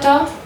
to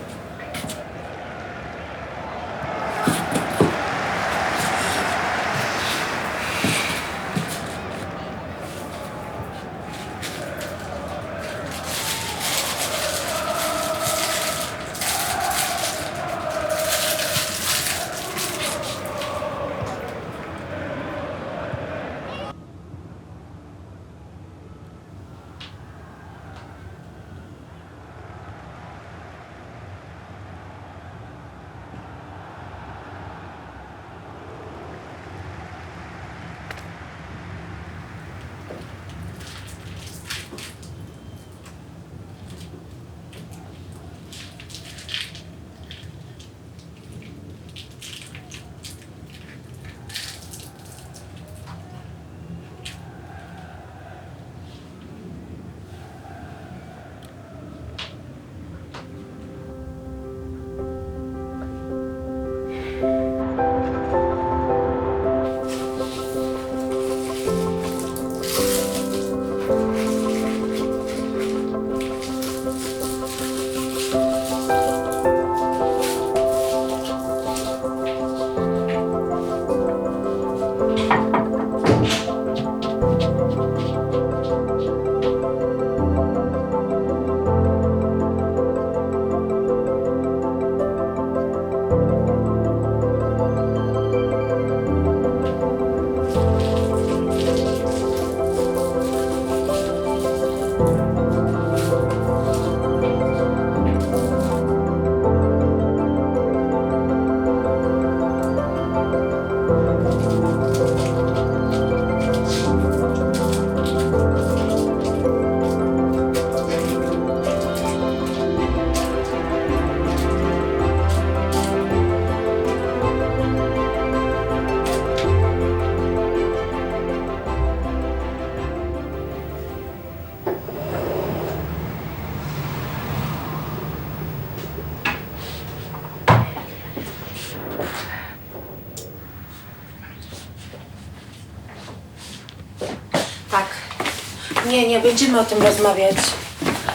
Nie, nie będziemy o tym rozmawiać.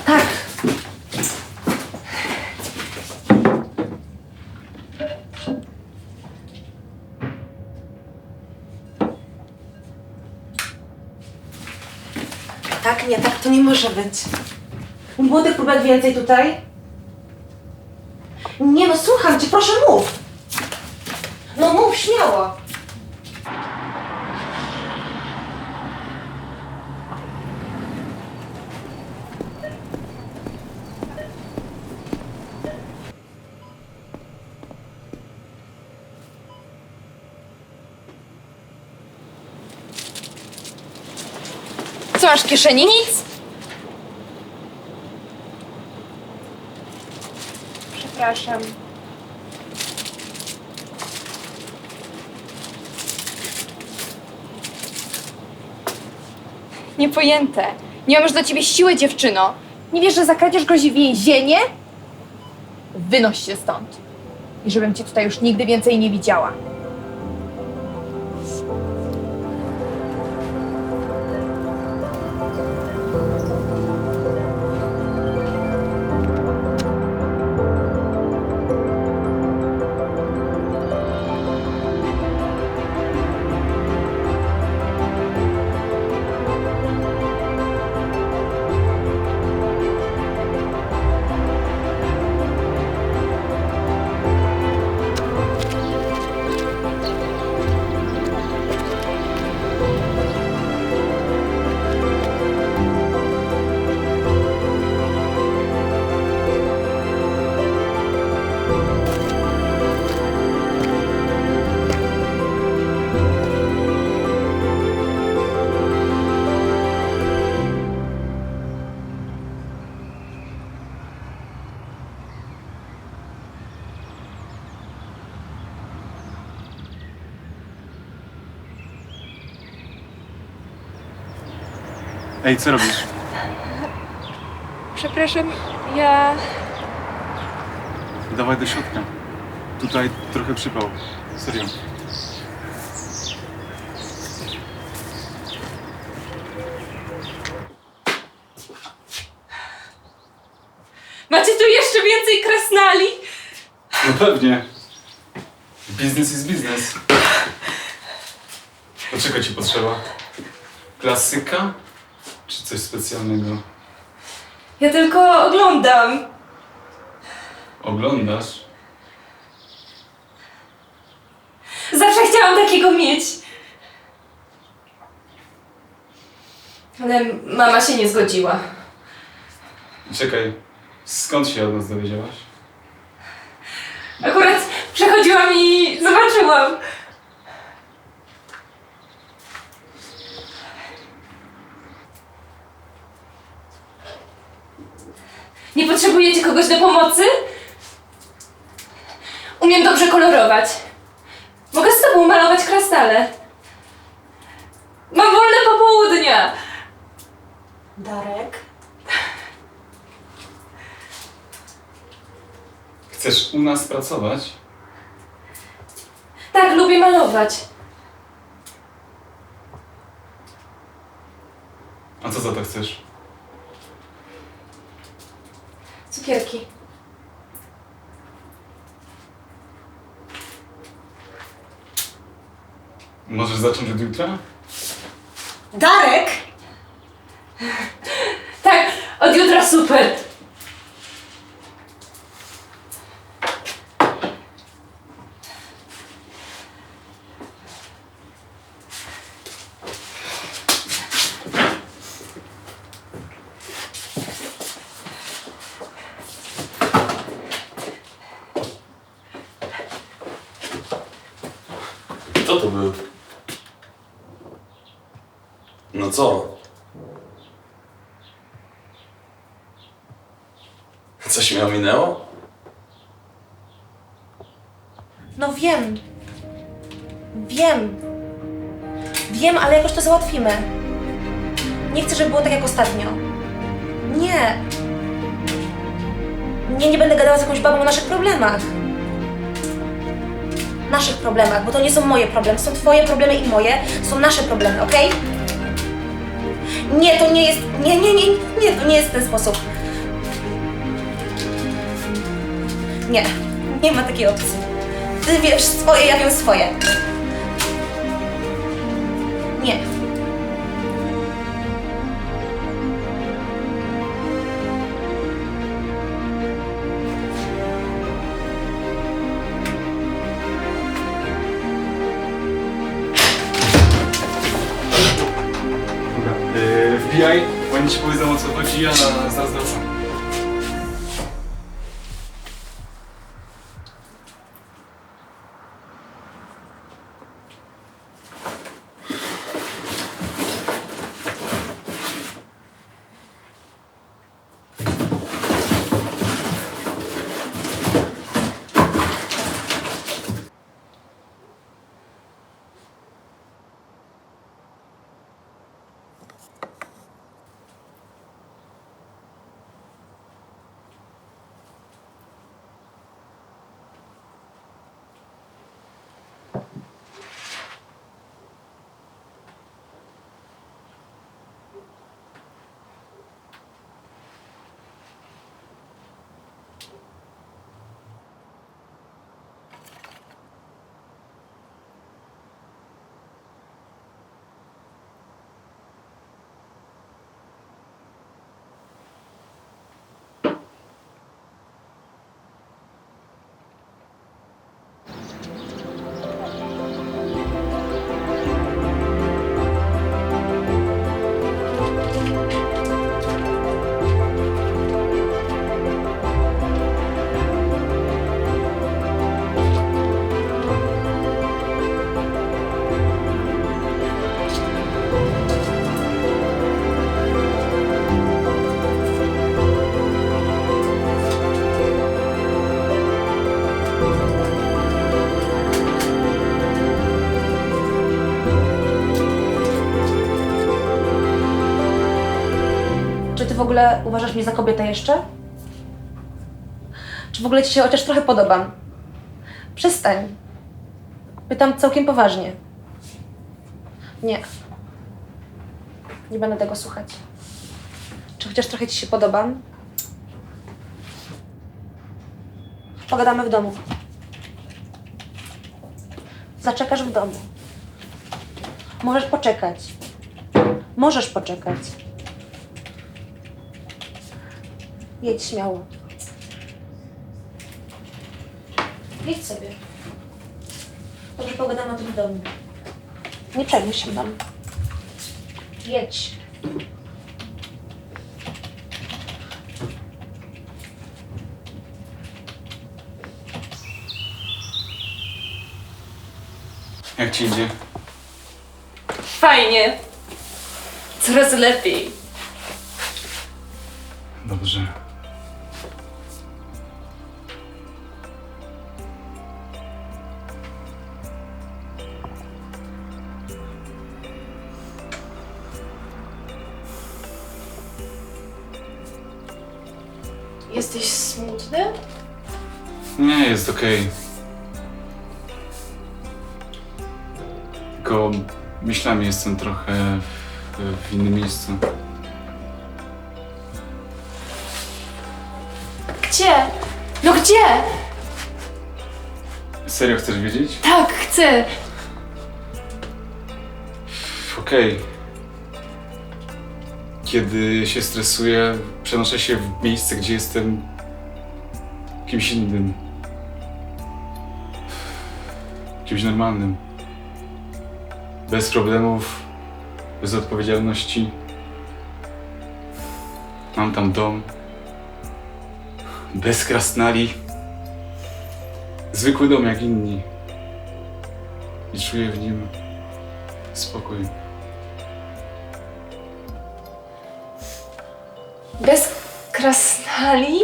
Tak. Tak, nie, tak to nie może być. Młody próbek więcej tutaj? Nie no, słucham cię, proszę mów. No mów, śmiało. Masz w kieszeni? Nic? Przepraszam. Niepojęte. Nie mam już do ciebie siły, dziewczyno. Nie wiesz, że za kradzież grozi więzienie? Wynoś się stąd. I żebym cię tutaj już nigdy więcej nie widziała. Ej, co robisz? Przepraszam, ja. Dawaj do środka. Tutaj trochę przypał. Serio. Macie tu jeszcze więcej krasnali? No pewnie. Biznes jest biznes. Do czego ci potrzeba? Klasyka? Czy coś specjalnego? Ja tylko oglądam. Oglądasz? Zawsze chciałam takiego mieć. Ale mama się nie zgodziła. Czekaj, skąd się od nas dowiedziałaś? Akurat przechodziłam i zobaczyłam. Nie potrzebujecie kogoś do pomocy? Umiem dobrze kolorować. Mogę z tobą malować krasnale. Mam wolne popołudnia. Darek? Chcesz u nas pracować? Tak, lubię malować. A co za to chcesz? Cukierki. Możesz zacząć od jutra? Darek? Tak, od jutra super. Kto to był? No co? Coś mi ominęło? No wiem. Wiem. Wiem, ale jakoś to załatwimy. Nie chcę, żeby było tak jak ostatnio. Nie. Nie, nie będę gadała z jakąś babą o naszych problemach. Naszych problemach, bo to nie są moje problemy, są twoje problemy i moje, są nasze problemy, okej? Nie, to nie jest. Nie, nie, nie, nie, to nie jest ten sposób. Nie, nie ma takiej opcji. Ty wiesz swoje, ja wiem swoje. Powiedzą o co w ogóle uważasz mnie za kobietę jeszcze? Czy w ogóle ci się chociaż trochę podobam? Przestań. Pytam całkiem poważnie. Nie. Nie będę tego słuchać. Czy chociaż trochę ci się podobam? Pogadamy w domu. Zaczekasz w domu. Możesz poczekać. Możesz poczekać. Jedź śmiało. Jedź sobie. Dobrze pogadamy o tym domu. Nie przejmuj się tam. Jedź. Jak ci idzie? Fajnie. Coraz lepiej. Jestem trochę w, w innym miejscu. Gdzie? No gdzie? Serio chcesz wiedzieć? Tak, chcę. Okej. Kiedy się stresuję, przenoszę się w miejsce, gdzie jestem kimś innym. Kimś normalnym. Bez problemów, bez odpowiedzialności. Mam tam dom. Bez krasnali. Zwykły dom jak inni. I czuję w nim spokój. Bez krasnali?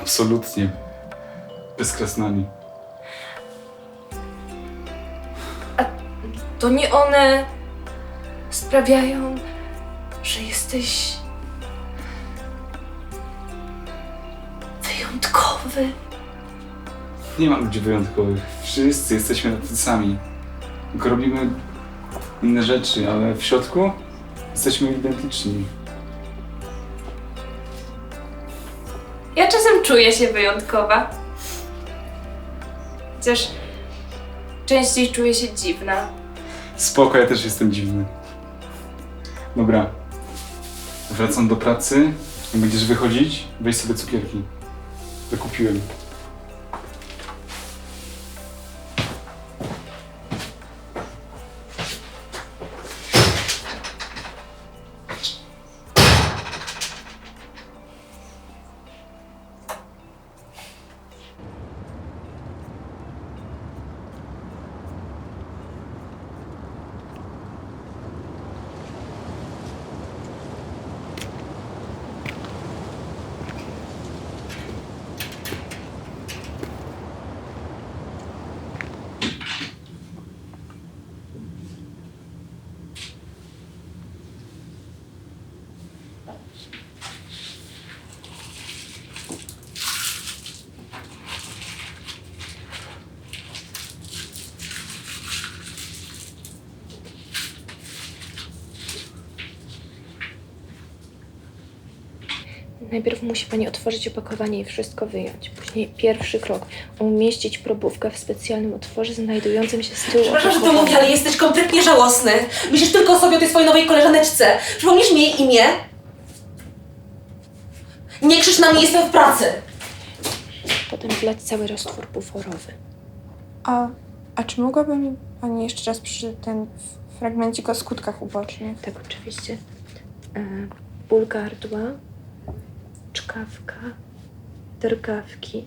Absolutnie. Bez krasnali. To nie one sprawiają, że jesteś wyjątkowy. Nie ma ludzi wyjątkowych. Wszyscy jesteśmy tacy sami. Tylko robimy inne rzeczy, ale w środku jesteśmy identyczni. Ja czasem czuję się wyjątkowa. Chociaż częściej czuję się dziwna. Spoko, ja też jestem dziwny. Dobra. Wracam do pracy. Jak będziesz wychodzić, weź sobie cukierki. Wykupiłem. Najpierw musi Pani otworzyć opakowanie i wszystko wyjąć. Później pierwszy krok. Umieścić probówkę w specjalnym otworze znajdującym się z tyłu Przepraszam, że to opakowania. mówię, ale jesteś kompletnie żałosny. Myślisz tylko sobie o tej swojej nowej koleżaneczce. Przypomnisz mi jej imię? Nie krzycz na mnie, jestem w pracy. Potem wlać cały roztwór buforowy. A, a czy mogłaby mi Pani jeszcze raz przeczytać ten f- fragmencik o skutkach ubocznych? Tak, oczywiście. E, ból gardła, czkawka, drgawki,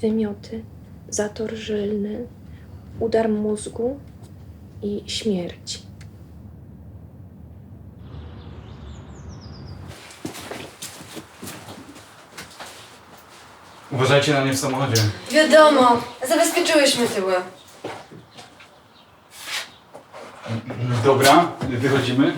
wymioty, zator żylny, udar mózgu i śmierć. Uważajcie na mnie w samochodzie. Wiadomo, zabezpieczyłyśmy tyły. Dobra, wychodzimy.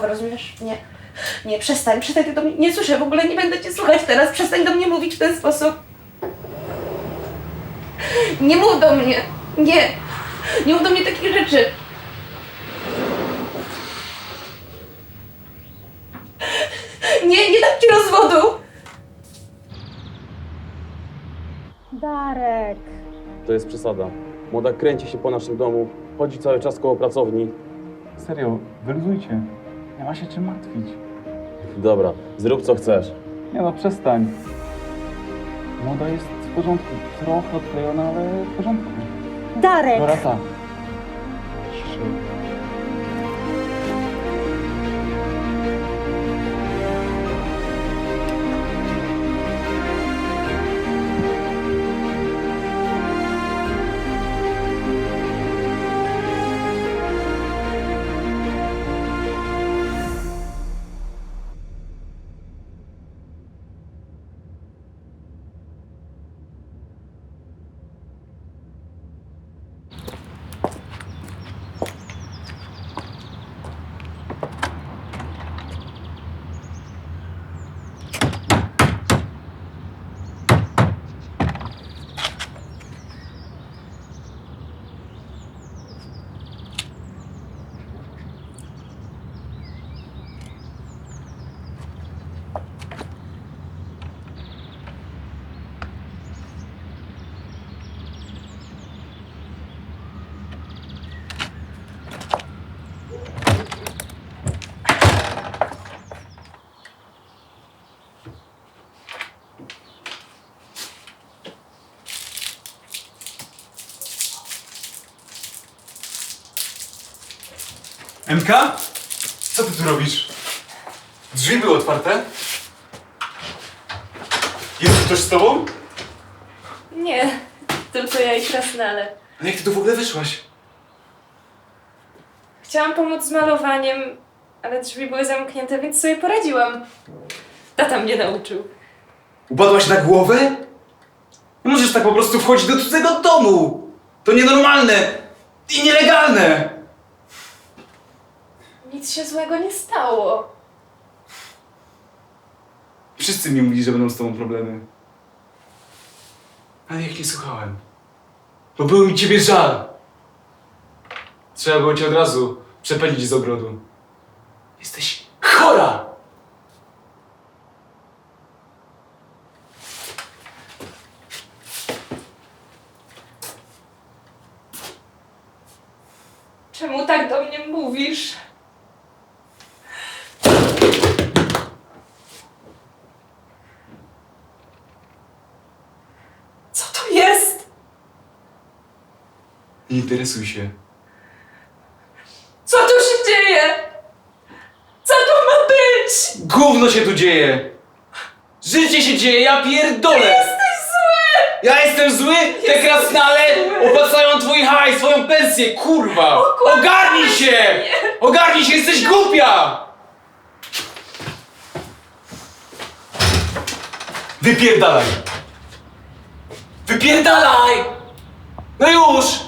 Mowy, rozumiesz? Nie. Nie, przestań, przestań, ty do mnie nie słyszę, w ogóle nie będę cię słuchać teraz, przestań do mnie mówić w ten sposób. Nie mów do mnie, nie. Nie mów do mnie takich rzeczy. Nie, nie dam ci rozwodu. To jest przesada. Młoda kręci się po naszym domu, chodzi cały czas koło pracowni. Serio, wyluzujcie. Nie ma się czym martwić. Dobra, zrób co chcesz. Nie no, przestań. Młoda jest w porządku. Trochę odklejona, ale w porządku. Darek! Dorota. MK? Co ty tu robisz? Drzwi były otwarte? Jest ktoś z tobą? Nie, tylko ja i krasnale. Ale jak ty tu w ogóle wyszłaś? Chciałam pomóc z malowaniem, ale drzwi były zamknięte, więc sobie poradziłam. Tata mnie nauczył. Upadłaś na głowę? Nie możesz tak po prostu wchodzić do cudzego domu! To nienormalne i nielegalne! Nic się złego nie stało. Wszyscy mi mówili, że będą z tobą problemy. Ale jak nie słuchałem. Bo było mi ciebie żal. Trzeba było cię od razu przepędzić z ogrodu. Jesteś chora! Czemu tak do mnie mówisz? Co to jest? Nie interesuj się. Co tu się dzieje? Co to ma być? Gówno się tu dzieje! Życie się dzieje, ja pierdolę! Jesteś zły! Ja jestem zły? Te krasnale opłacają twój hajs, swoją pensję, kurwa! Ogarnij się! Ogarnij się, jesteś głupia! Wypierdalaj! Wypierdalaj! No już!